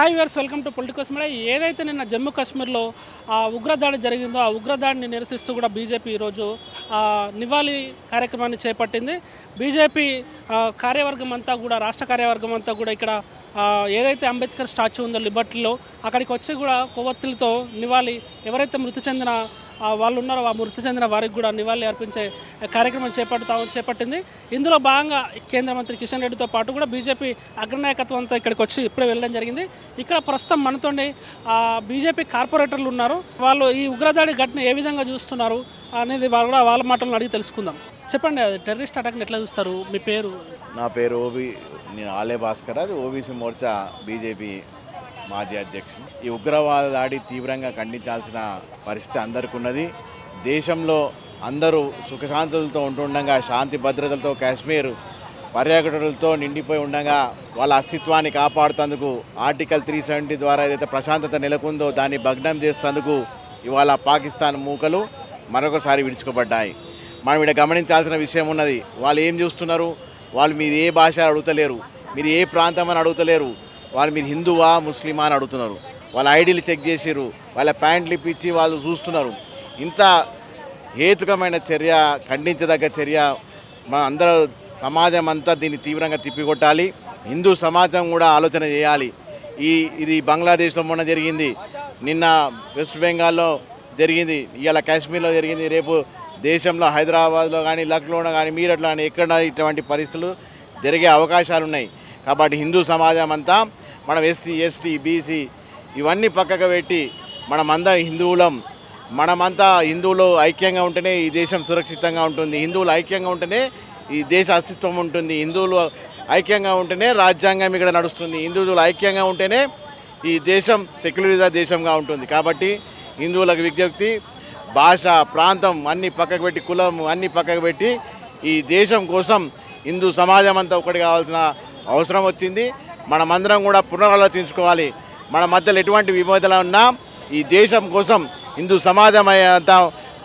Hi viewers welcome to Politicals media. ఏదైతే నిన్న జమ్మూ కాశ్మీర్లో ఆ ఉగ్రదాడి జరిగిందో ఆ ఉగ్రదాడిని నిరసిస్తూ కూడా బీజేపీ ఈరోజు నివాళి కార్యక్రమాన్ని చేపట్టింది. బీజేపీ కార్యవర్గం అంతా కూడా రాష్ట్ర కార్యవర్గం అంతా కూడా ఇక్కడ ఏదైతే అంబేద్కర్ స్టాచ్యూ ఉందో లిబర్టీలో అక్కడికి వచ్చి కూడా కొవ్వొత్తులతో నివాళి ఎవరైతే మృతి చెందిన వాళ్ళు ఉన్నారో ఆ మృతి చెందిన వారికి కూడా నివాళి అర్పించే కార్యక్రమం చేపడతా చేపట్టింది. ఇందులో భాగంగా కేంద్ర మంత్రి కిషన్ రెడ్డితో పాటు కూడా బీజేపీ అగ్రనాయకత్వంతో ఇక్కడికి వచ్చి ఇప్పుడే వెళ్ళడం జరిగింది. ఇక్కడ ప్రస్తుతం మనతోనే బీజేపీ కార్పొరేటర్లు ఉన్నారు. వాళ్ళు ఈ ఉగ్రదాడి ఘటన ఏ విధంగా చూస్తున్నారు అనేది వాళ్ళు కూడా వాళ్ళ మాటలను అడిగి తెలుసుకుందాం. చెప్పండి అది టెర్రరిస్ట్ అటాక్ని ఎట్లా చూస్తారు? మీ పేరు? నా పేరు ఓబీ నేను ఆలే భాస్కర్ అది ఓబీసీ మోర్చా బీజేపీ మాజీ అధ్యక్షుడు. ఈ ఉగ్రవాద దాడి తీవ్రంగా ఖండించాల్సిన పరిస్థితి అందరికీ ఉన్నది దేశంలో అందరూ సుఖశాంతులతో ఉంటుండగా శాంతి భద్రతలతో కాశ్మీర్ పర్యాటకులతో నిండిపోయి ఉండగా వాళ్ళ అస్తిత్వాన్ని కాపాడుతందుకు ఆర్టికల్ త్రీ సెవెంటీ ద్వారా ఏదైతే ప్రశాంతత నెలకొందో దాన్ని భగ్నం చేసేందుకు ఇవాళ పాకిస్తాన్ మూకలు మరొకసారి విడుచుకోబడ్డాయి మనం ఇక్కడ గమనించాల్సిన విషయం ఉన్నది వాళ్ళు ఏం చూస్తున్నారు? వాళ్ళు మీరు ఏ భాష అడుగుతలేరు? మీరు ఏ ప్రాంతం అని అడుగుతలేరు? వాళ్ళు మీరు హిందువా ముస్లిమా అని అడుగుతున్నారు. వాళ్ళ ఐడీలు చెక్ చేసిర్రు. వాళ్ళ ప్యాంట్లు ఇప్పించి వాళ్ళు చూస్తున్నారు. ఇంత హేతుకమైన చర్య ఖండించదగ్గ చర్య మన అందరూ సమాజం అంతా దీన్ని తీవ్రంగా తిప్పికొట్టాలి. హిందూ సమాజం కూడా ఆలోచన చేయాలి. ఈ ఇది బంగ్లాదేశ్లో మొన్న జరిగింది. నిన్న వెస్ట్ బెంగాల్లో జరిగింది. ఇవాళ కాశ్మీర్లో జరిగింది. రేపు దేశంలో హైదరాబాద్లో కానీ లక్నోలో కానీ మీరట్లో కానీ ఎక్కడ ఇటువంటి పరిస్థితులు జరిగే అవకాశాలు ఉన్నాయి కాబట్టి హిందూ సమాజం అంతా మనం ఎస్సీ ఎస్టీ బీసీ ఇవన్నీ పక్కకు పెట్టి మనమంతా హిందువులం. మనమంతా హిందువులు ఐక్యంగా ఉంటేనే ఈ దేశం సురక్షితంగా ఉంటుంది. హిందువులు ఐక్యంగా ఉంటేనే ఈ దేశ అస్తిత్వం ఉంటుంది. హిందువులు ఐక్యంగా ఉంటేనే రాజ్యాంగం ఇక్కడ నడుస్తుంది. హిందువులు ఐక్యంగా ఉంటేనే ఈ దేశం సెక్యులరిజ దేశంగా ఉంటుంది. కాబట్టి హిందువులకు విజ్ఞప్తి భాష ప్రాంతం అన్ని పక్కకు పెట్టి కులం అన్ని పక్కకు పెట్టి ఈ దేశం కోసం హిందూ సమాజం అంతా ఒకటి కావాల్సిన అవసరం వచ్చింది. మనమందరం కూడా పునరాలోచించుకోవాలి. మన మధ్యలో ఎటువంటి విభేదాలు ఉన్నా ఈ దేశం కోసం హిందూ సమాజం అంతా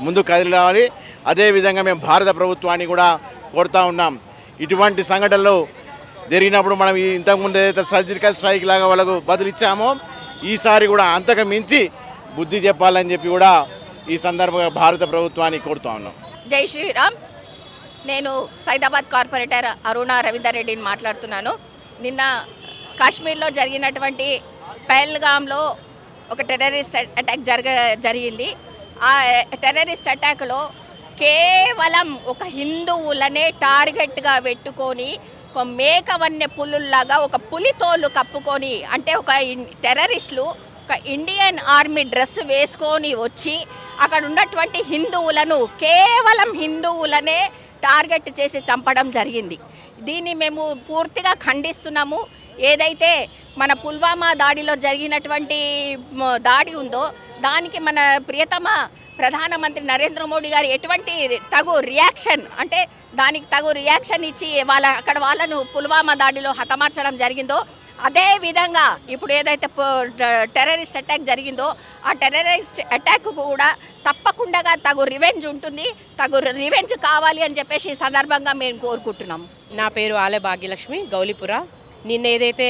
ముందు కదిలి రావాలి అదేవిధంగా మేము భారత ప్రభుత్వాన్ని కూడా కోరుతా ఉన్నాం. ఇటువంటి సంఘటనలు జరిగినప్పుడు మనం ఇంతకుముందు ఏదైతే సర్జికల్ స్ట్రైక్ లాగా వాళ్ళకు బదులిచ్చామో ఈసారి కూడా అంతకు మించి బుద్ధి చెప్పాలని చెప్పి కూడా ఈ సందర్భంగా భారత ప్రభుత్వాన్ని కోరుతా ఉన్నాం. జై శ్రీరామ్. నేను సైదాబాద్ కార్పొరేటర్ అరుణ రవీందర్ రెడ్డిని మాట్లాడుతున్నాను. నిన్న కాశ్మీర్లో జరిగినటువంటి పహల్గామ్లో ఒక టెర్రరిస్ట్ అటాక్ జరగ జరిగింది. ఆ టెర్రరిస్ట్ అటాక్లో కేవలం ఒక హిందువులనే టార్గెట్గా పెట్టుకొని ఒక మేక వన్య పులుల్లాగా ఒక పులితోలు కప్పుకొని అంటే ఒక ఇన్- టెర్రరిస్టులు ఒక ఇండియన్ ఆర్మీ డ్రెస్ వేసుకొని వచ్చి అక్కడ ఉన్నటువంటి హిందువులను కేవలం హిందువులనే టార్గెట్ చేసి చంపడం జరిగింది. దీన్ని మేము పూర్తిగా ఖండిస్తున్నాము. ఏదైతే మన పుల్వామా దాడిలో జరిగినటువంటి దాడి ఉందో దానికి మన ప్రియతమ ప్రధానమంత్రి నరేంద్ర మోడీ గారు ఎటువంటి తగు రియాక్షన్ అంటే దానికి తగు రియాక్షన్ ఇచ్చి వాళ్ళ అక్కడ వాళ్ళను పుల్వామా దాడిలో హతమార్చడం జరిగిందో అదే విధంగా ఇప్పుడు ఏదైతే టెర్రరిస్ట్ అటాక్ జరిగిందో ఆ టెర్రరిస్ట్ అటాక్ కూడా తప్పకుండా తగు రివెంజ్ ఉంటుంది. తగు రివెంజ్ కావాలి అని చెప్పేసి ఈ సందర్భంగా మేము కోరుకుంటున్నాం. నా పేరు ఆలయ భాగ్యలక్ష్మి గౌలిపుర. నిన్న ఏదైతే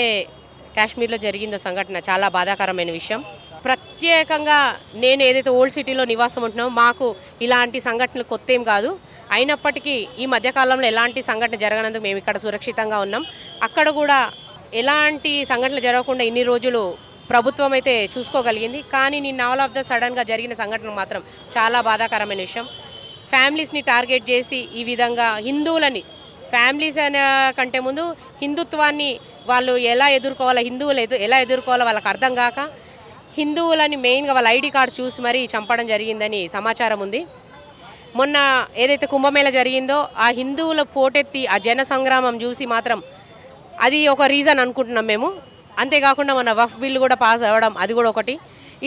కాశ్మీర్లో జరిగిందో సంఘటన చాలా బాధాకరమైన విషయం. ప్రత్యేకంగా నేను ఏదైతే ఓల్డ్ సిటీలో నివాసం ఉంటున్నామో మాకు ఇలాంటి సంఘటనలు కొత్త ఏం కాదు. అయినప్పటికీ ఈ మధ్యకాలంలో ఎలాంటి సంఘటన జరగనందుకు మేము ఇక్కడ సురక్షితంగా ఉన్నాం. అక్కడ కూడా ఎలాంటి సంఘటనలు జరగకుండా ఇన్ని రోజులు ప్రభుత్వం అయితే చూసుకోగలిగింది. కానీ నిన్న ఆల్ ఆఫ్ ద సడన్గా జరిగిన సంఘటన మాత్రం చాలా బాధాకరమైన విషయం. ఫ్యామిలీస్ని టార్గెట్ చేసి ఈ విధంగా హిందువులని ఫ్యామిలీస్ అనే కంటే ముందు హిందుత్వాన్ని వాళ్ళు ఎలా ఎదుర్కోవాలో హిందువులు ఎదు ఎలా ఎదుర్కోవాలో వాళ్ళకి అర్థం కాక హిందువులని మెయిన్గా వాళ్ళ ఐడి కార్డ్స్ చూసి మరీ చంపడం జరిగిందని సమాచారం ఉంది. మొన్న ఏదైతే కుంభమేళ జరిగిందో ఆ హిందువుల పోటెత్తి ఆ జన సంగ్రామం చూసి మాత్రం అది ఒక రీజన్ అనుకుంటున్నాం మేము. అంతేకాకుండా మన వఫ్ బిల్ కూడా పాస్ అవ్వడం అది కూడా ఒకటి.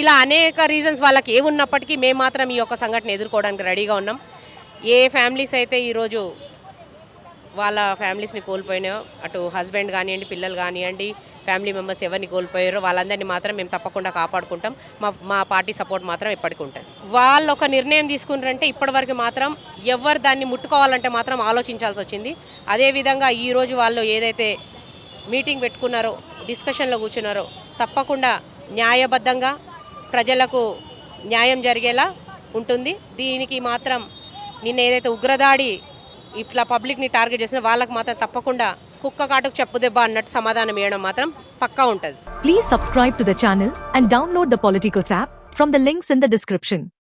ఇలా అనేక రీజన్స్ వాళ్ళకి ఏ ఉన్నప్పటికీ మేము మాత్రం ఈ యొక్క సంఘటన ఎదుర్కోవడానికి రెడీగా ఉన్నాం. ఏ ఫ్యామిలీస్ అయితే ఈరోజు వాళ్ళ ఫ్యామిలీస్ని కోల్పోయినాయో అటు హస్బెండ్ కానివ్వండి పిల్లలు కానివ్వండి ఫ్యామిలీ మెంబర్స్ ఎవరిని కోల్పోయారో వాళ్ళందరినీ మాత్రం మేము తప్పకుండా కాపాడుకుంటాం. మా మా పార్టీ సపోర్ట్ మాత్రం ఎప్పటికీ ఉంటుంది. వాళ్ళు ఒక నిర్ణయం తీసుకున్నారంటే ఇప్పటివరకు మాత్రం ఎవరు దాన్ని ముట్టుకోవాలంటే మాత్రం ఆలోచించాల్సి వచ్చింది. అదేవిధంగా ఈరోజు వాళ్ళు ఏదైతే మీటింగ్ పెట్టుకున్నారో డిస్కషన్లో కూర్చున్నారో తప్పకుండా న్యాయబద్ధంగా ప్రజలకు న్యాయం జరిగేలా ఉంటుంది. దీనికి మాత్రం నిన్న ఏదైతే ఉగ్రదాడి ఇట్లా పబ్లిక్ని టార్గెట్ చేసిన వాళ్ళకి మాత్రం తప్పకుండా కుక్క కాటుకు చెప్పు దెబ్బ అన్నట్టు సమాధానం ఇవ్వడం మాత్రం పక్కా ఉంటుంది. Please subscribe to the channel and download the Politicos app from the links in the description